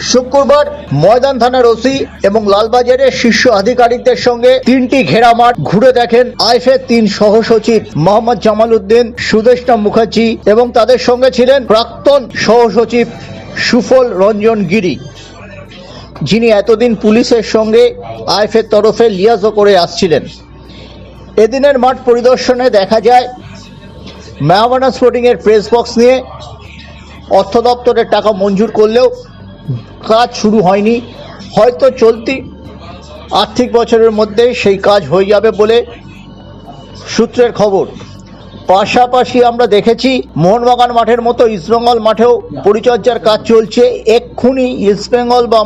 শুক্রবার ময়দান থানার ওসি এবং লালবাজারের শীর্ষ আধিকারিকদের সঙ্গে তিনটি ঘেরা মাঠ ঘুরে দেখেন আইফের তিন সহসচিব মোহাম্মদ জামাল উদ্দিন সুদেষ্টা মুখার্জি এবং তাদের সঙ্গে ছিলেন প্রাক্তন সহসচিব সুফল রঞ্জন গিরি, যিনি এতদিন পুলিশের সঙ্গে আইফের তরফে লিয়াজও করে আসছিলেন। এদিনের মাঠ পরিদর্শনে দেখা যায় মেহমানা স্পোর্টিংয়ের প্রেস বক্স নিয়ে অর্থ দপ্তরের টাকা মঞ্জুর করলেও কাজ শুরু হয়নি। হয়তো চলতি আর্থিক বছরের মধ্যে সেই কাজ হয়ে যাবে বলে সূত্রের খবর। পাশাপাশি আমরা দেখেছি, মোহনবাগান মাঠের মতো ইস্টবেঙ্গল মাঠেও পরিচর্যার কাজ চলছে। এক্ষুনি ইস্টবেঙ্গল বা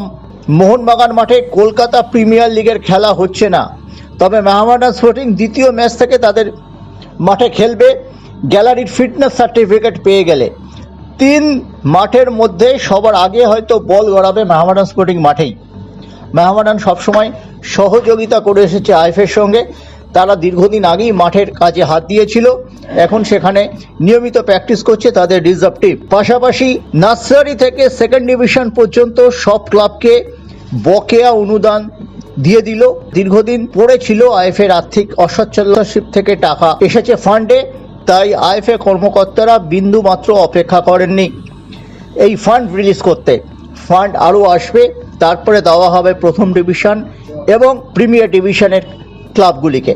মোহনবাগান মাঠে কলকাতা প্রিমিয়ার লিগের খেলা হচ্ছে না। তবে মেহমানা স্পোর্টিং দ্বিতীয় ম্যাচ থেকে তাদের মাঠে খেলবে। গ্যালারির ফিটনেস সার্টিফিকেট পেয়ে গেলে। তিন মাঠের মধ্যে সবার আগে হয়তো বল গড়াবে মেহমানান স্পোর্টিং মাঠেই। মেহমানান সবসময় সহযোগিতা করে এসেছে আইফের সঙ্গে। তারা দীর্ঘদিন আগেই মাঠের কাজে হাত দিয়েছিল। এখন সেখানে নিয়মিত প্র্যাকটিস করছে তাদের রিজার্ভ টিম। পাশাপাশি নার্সারি থেকে সেকেন্ড ডিভিশন পর্যন্ত সব ক্লাবকে বকেয়া অনুদান দিয়ে দিল। দীর্ঘদিন পড়েছিল আইএফের আর্থিক অসচ্ছলশিপ থেকে টাকা। এসেছে ফান্ডে। তাই আইএফএ কর্মকর্তারা বিন্দু মাত্র অপেক্ষা করেননি। এই ফান্ড রিলিজ করতে ফান্ড আরও আসবে, তারপরে দেওয়া হবে প্রথম ডিভিশন এবং প্রিমিয়ার ডিভিশনের ক্লাবগুলিকে।